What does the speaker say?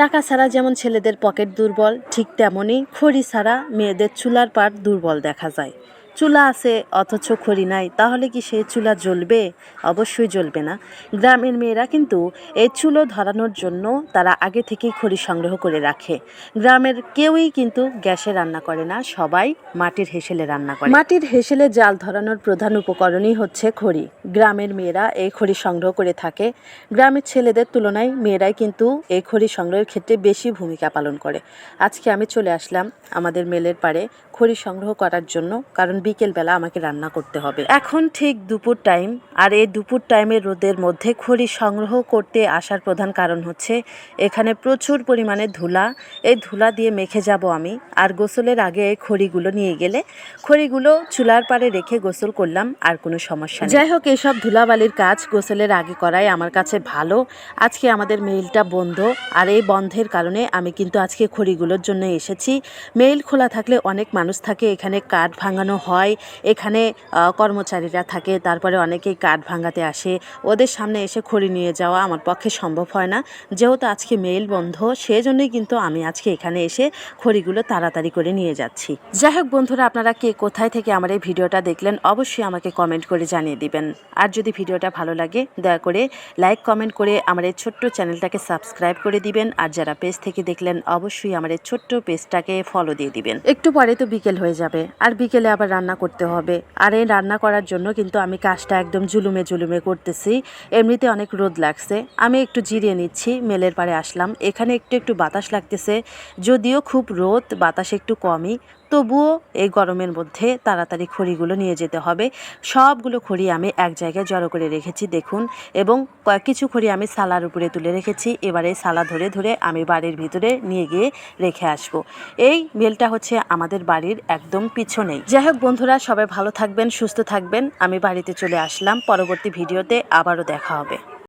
টাকা ছাড়া যেমন ছেলেদের পকেট দুর্বল, ঠিক তেমনই খড়ি ছাড়া মেয়েদের চুলার পাট দুর্বল দেখা যায়। চুলা আছে, অথচ খড়ি নাই। তাহলে কি সেই চুলা জ্বলবে? অবশ্যই জ্বলবে না। গ্রামের মেয়েরা কিন্তু এই চুলো ধরানোর জন্য তারা আগে থেকেই খড়ি সংগ্রহ করে রাখে। গ্রামের কেউই কিন্তু গ্যাসে রান্না করে না, সবাই মাটির হেসেলে রান্না করে। মাটির হেসেলে জাল ধরানোর প্রধান উপকরণই হচ্ছে খড়ি। গ্রামের মেয়েরা এই খড়ি সংগ্রহ করে থাকে। গ্রামের ছেলেদের তুলনায় মেয়েরাই কিন্তু এই খড়ি সংগ্রহের ক্ষেত্রে বেশি ভূমিকা পালন করে। আজকে আমি চলে আসলাম আমাদের মেলের পাড়ে খড়ি সংগ্রহ করার জন্য, কারণ বিকেলবেলা আমাকে রান্না করতে হবে। এখন ঠিক দুপুর টাইম, আর এই দুপুর টাইমের রোদের মধ্যে খড়ি সংগ্রহ করতে আসার প্রধান কারণ হচ্ছে, এখানে প্রচুর পরিমাণে ধুলা। এই ধুলা দিয়ে মেখে যাব আমি, আর গোসলের আগে এই খড়িগুলো নিয়ে গেলে, খড়িগুলো চুলার পাড়ে রেখে গোসল করলাম, আর কোনো সমস্যা যাই হোক, এইসব ধুলাবালির কাজ গোসলের আগে করাই আমার কাছে ভালো। আজকে আমাদের মেইলটা বন্ধ, আর এই বন্ধের কারণে আমি কিন্তু আজকে খড়িগুলোর জন্য এসেছি। মেইল খোলা থাকলে অনেক মানুষ থাকে, এখানে কাঠ ভাঙানো হয়। এখানে কর্মচারীরা থাকে, তারপরে অনেকেই কাঠ ভাঙাতে আসে। ওদের সামনে এসে খড়ি নিয়ে যাওয়া আমার পক্ষে সম্ভব হয় না। যেহেতু আজকে মেইল বন্ধ, সেজন্যই কিন্তু আমি আজকে এখানে এসে খড়িগুলো তাড়াতাড়ি করে নিয়ে যাচ্ছি। যাই হোক বন্ধুরা, আপনারা কে কোথায় থেকে আমার এই ভিডিওটা দেখলেন, অবশ্যই আমাকে কমেন্ট করে জানিয়ে দিবেন। আর যদি ভিডিওটা ভালো লাগে, দয়া করে লাইক, কমেন্ট করে আমার এই ছোট্ট চ্যানেলটাকে সাবস্ক্রাইব করে দিবেন। আর যারা পেজ থেকে দেখলেন, অবশ্যই আমার এই ছোট্ট পেজটাকে ফলো দিয়ে দিবেন। একটু পরে তো বিকেল হয়ে যাবে। আর বিকেলে আবার রান্না করতে হবে। আর এই রান্না করার জন্য কিন্তু আমি কাজটা একদম জুলুমে জুলুমে করতেছি। এমনিতে অনেক রোদ লাগছে। আমি একটু জিরিয়ে নিচ্ছি, মেলের পারে আসলাম। এখানে একটু একটু বাতাস লাগতেছে, যদিও খুব রোদ, বাতাস একটু কমই। তবুও এই গরমের মধ্যে তাড়াতাড়ি খড়িগুলো নিয়ে যেতে হবে। সবগুলো খড়ি আমি এক জায়গায় জড়ো করে রেখেছি, দেখুন। এবং কিছু খড়ি আমি সালার উপরে তুলে রেখেছি। এবারে সালা ধরে ধরে আমি বাড়ির ভিতরে নিয়ে গিয়ে রেখে আসব। এই মেলটা হচ্ছে আমাদের বাড়ির একদম পিছনেই। যাই হোক বন্ধুরা, সবাই ভালো থাকবেন, সুস্থ থাকবেন। আমি বাড়িতে চলে আসলাম। পরবর্তী ভিডিওতে আবারও দেখা হবে।